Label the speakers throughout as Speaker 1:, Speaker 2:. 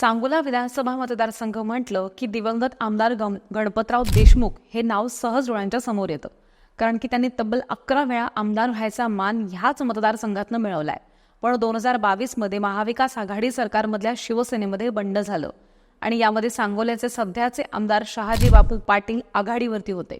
Speaker 1: सांगोला विधानसभा मतदारसंघ म्हटलं की दिवंगत आमदार गम गणपतराव देशमुख हे नाव सहज डोळ्यांच्या समोर येतं. कारण की त्यांनी तब्बल अकरा वेळा आमदार व्हायचा मान ह्याच मतदारसंघातनं मिळवलाय. पण दोन हजार बावीसमध्ये महाविकास आघाडी सरकारमधल्या शिवसेनेमध्ये बंड झालं. आणि यामध्ये सांगोल्याचे सध्याचे आमदार शहाजी बापू पाटील आघाडीवरती होते.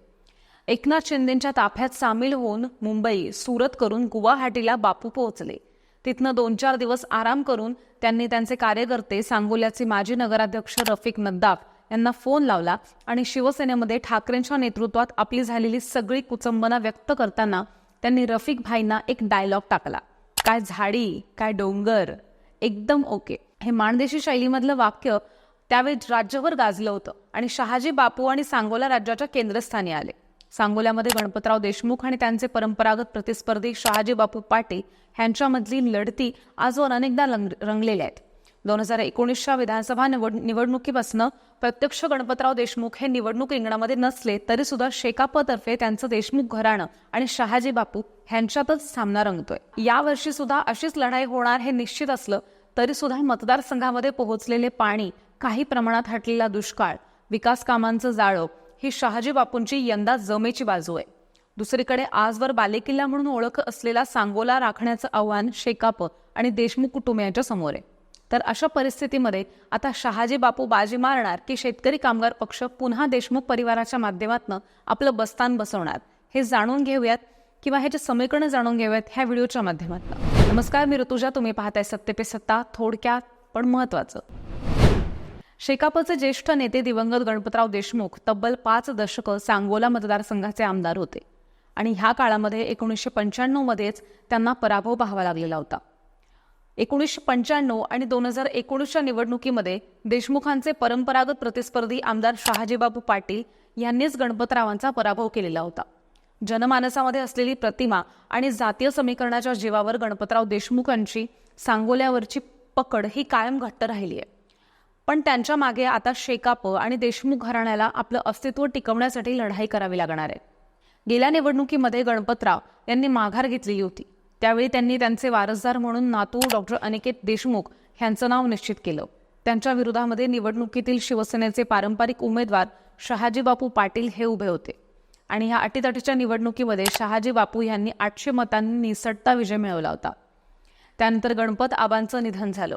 Speaker 1: एकनाथ शिंदेच्या ताफ्यात सामील होऊन मुंबई सुरत करून गुवाहाटीला बापू पोहोचले. तिथनं दोन चार दिवस आराम करून त्यांनी त्यांचे कार्यकर्ते सांगोल्याचे माजी नगराध्यक्ष रफिक नद्दाफ यांना फोन लावला आणि शिवसेनेमध्ये ठाकरेंच्या नेतृत्वात आपली झालेली सगळी कुचंबना व्यक्त करताना त्यांनी रफिक भाईंना एक डायलॉग टाकला. काय झाडी काय डोंगर एकदम ओके हे माणदेशी शैलीमधलं वाक्य त्यावेळी राज्यभर गाजलं होतं आणि शहाजी बापू आणि सांगोला राज्याच्या केंद्रस्थानी आले. सांगोल्यामध्ये गणपतराव देशमुख आणि त्यांचे परंपरागत प्रतिस्पर्धी शहाजी बापू पाटे यांच्यामधली लढती आजवर अनेकदा रंग- रंगलेल्या आहेत. दोन हजार एकोणीसच्या विधानसभा निवड निवडणुकीपासून प्रत्यक्ष गणपतराव देशमुख हे निवडणूक रिंगणामध्ये नसले तरी सुद्धा शेकापतर्फे त्यांचं देशमुख घराणं आणि शहाजी बापू ह्यांच्यातच सामना रंगतोय. यावर्षी सुद्धा अशीच लढाई होणार हे निश्चित असलं तरी सुद्धा मतदारसंघामध्ये पोहोचलेले पाणी काही प्रमाणात हटलेला दुष्काळ विकास कामांचं जाळं ही शहाजी बापूंची यंदा जमेची बाजू आहे. दुसरीकडे आजवर बालेकिल्ला म्हणून ओळख असलेला सांगोला राखण्याचं आव्हान शेकाप आणि देशमुख कुटुंबियांच्या समोर आहे. तर अशा परिस्थितीमध्ये आता शहाजी बापू बाजी मारणार की शेतकरी कामगार पक्ष पुन्हा देशमुख परिवाराच्या माध्यमातून आपलं बस्तान बसवणार हे जाणून घेऊयात किंवा ह्याचे समीकरण जाणून घेऊयात ह्या व्हिडिओच्या माध्यमातून. नमस्कार मी ऋतुजा. तुम्ही पाहताय सत्य पे सत्ता. थोडक्यात पण महत्वाचं शेकापचे ज्येष्ठ नेते दिवंगत गणपतराव देशमुख तब्बल पाच दशकं सांगोला मतदारसंघाचे आमदार होते. आणि ह्या काळामध्ये एकोणीसशे पंच्याण्णवमध्येच त्यांना पराभव पाहावा लागलेला होता. एकोणीसशे पंच्याण्णव आणि दोन हजार एकोणीसच्या निवडणुकीमध्ये देशमुखांचे परंपरागत प्रतिस्पर्धी आमदार शहाजीबाबू पाटील यांनीच गणपतरावांचा पराभव केलेला होता. जनमानसामध्ये असलेली प्रतिमा आणि जातीय समीकरणाच्या जीवावर गणपतराव देशमुखांची सांगोल्यावरची पकड ही कायम घट्ट राहिली आहे. पण त्यांच्या मागे आता शेकाप आणि देशमुख घराण्याला आपलं अस्तित्व टिकवण्यासाठी लढाई करावी लागणार आहे गेल्या निवडणुकीमध्ये गणपतराव यांनी माघार घेतलेली होती. त्यावेळी त्यांनी त्यांचे वारसदार म्हणून नातू डॉक्टर अनिकेत देशमुख यांचं नाव निश्चित केलं. त्यांच्या विरोधामध्ये निवडणुकीतील शिवसेनेचे पारंपरिक उमेदवार शहाजी बापू पाटील हे उभे होते. आणि ह्या अटीतटीच्या निवडणुकीमध्ये शहाजी बापू यांनी आठशे मतांनी निसटता विजय मिळवला होता. त्यानंतर गणपत आबांचं निधन झालं.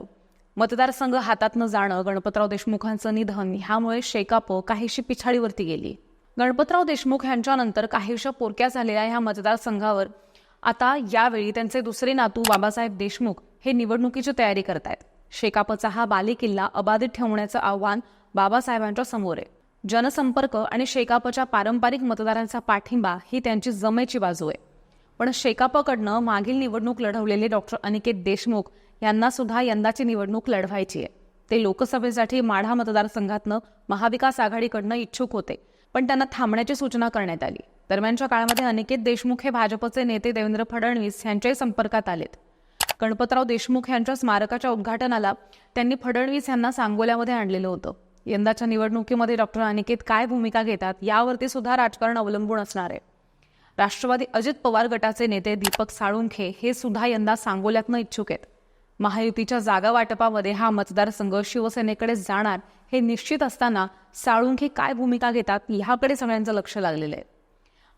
Speaker 1: मतदारसंघ हातात न जाणं गणपतराव देशमुखांचं निधन ह्यामुळे शेकाप काहीशी पिछाडीवरती गेली. गणपतराव देशमुख यांच्यानंतर काहीशा पोरक्या झालेल्या ह्या मतदारसंघावर आता यावेळी त्यांचे दुसरे नातू बाबासाहेब देशमुख हे निवडणुकीची तयारी करतायत. शेकापचा हा बालेकिल्ला अबाधित ठेवण्याचं आव्हान बाबासाहेबांच्या समोर आहे. जनसंपर्क आणि शेकापच्या पारंपरिक मतदारांचा पाठिंबा ही त्यांची जमेची बाजू आहे. पण शेकापकडनं मागील निवडणूक लढवलेले डॉक्टर अनिकेत देशमुख यांना सुद्धा यंदाची निवडणूक लढवायची आहे. ते लोकसभेसाठी माढा मतदारसंघातनं महाविकास आघाडीकडनं इच्छुक होते पण त्यांना थांबण्याची सूचना करण्यात आली. दरम्यानच्या काळामध्ये अनिकेत देशमुख हे भाजपचे नेते देवेंद्र फडणवीस यांच्याही संपर्कात आलेत. गणपतराव देशमुख यांच्या स्मारकाच्या उद्घाटनाला त्यांनी फडणवीस यांना सांगोल्यामध्ये आणलेलं होतं. यंदाच्या निवडणुकीमध्ये डॉक्टर अनिकेत काय भूमिका घेतात यावरती सुद्धा राजकारण अवलंबून असणार आहे. राष्ट्रवादी अजित पवार गटाचे नेते दीपक साळुंखे हे सुद्धा यंदा सांगोल्यातनं इच्छुक आहेत. महायुतीच्या जागा वाटपामध्ये हा मतदारसंघ शिवसेनेकडे जाणार हे निश्चित असताना साळुंखे काय भूमिका घेतात ह्याकडे सगळ्यांचं लक्ष लागलेलं आहे.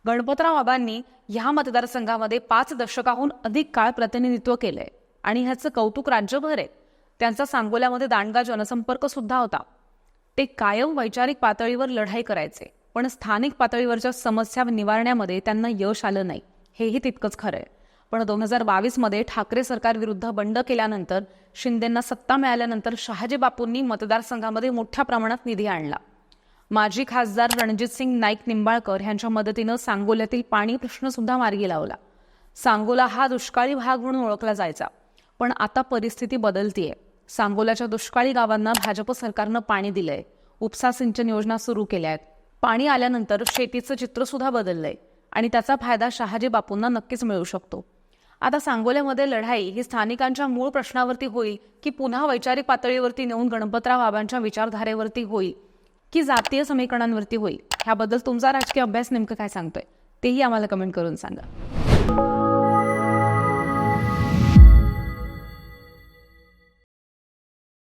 Speaker 1: गणपतराव बाबांनी ह्या मतदारसंघामध्ये पाच दशकाहून अधिक काळ प्रतिनिधित्व केलंय आणि ह्याचं कौतुक राज्यभर आहे. त्यांचा सांगोल्यामध्ये दांडगा जनसंपर्क सुद्धा होता. ते कायम वैचारिक पातळीवर लढाई करायचे पण स्थानिक पातळीवरच्या समस्या निवारण्यामध्ये त्यांना यश आलं नाही. हेही तितकंच खरं आहे. पण दोन हजार बावीसमध्ये ठाकरे सरकारविरुद्ध बंड केल्यानंतर शिंदेंना सत्ता मिळाल्यानंतर शहाजी बापूंनी मतदारसंघामध्ये मोठ्या प्रमाणात निधी आणला. माजी खासदार रणजितसिंग नाईक निंबाळकर यांच्या मदतीनं सांगोल्यातील पाणी प्रश्नसुद्धा मार्गी लावला. सांगोला हा दुष्काळी भाग म्हणून ओळखला जायचा पण आता परिस्थिती बदलतीये. सांगोल्याच्या दुष्काळी गावांना भाजप सरकारनं पाणी दिलंय. उपसा सिंचन योजना सुरू केल्या आहेत. पाणी आल्यानंतर शेतीचं चित्रसुद्धा बदललंय आणि त्याचा फायदा शहाजी बापूंना नक्कीच मिळू शकतो. आता सांगोल्यामध्ये लढाई ही स्थानिकांच्या मूळ प्रश्नावरती होईल की पुन्हा वैचारिक पातळीवरती नेऊन गणपतराव बाबांच्या विचारधारेवरती होईल की जातीय समीकरणांवरती होईल? ह्याबद्दल तुमचा राजकीय अभ्यास नेमकं काय सांगतोय? तेही आम्हाला कमेंट करून सांगा.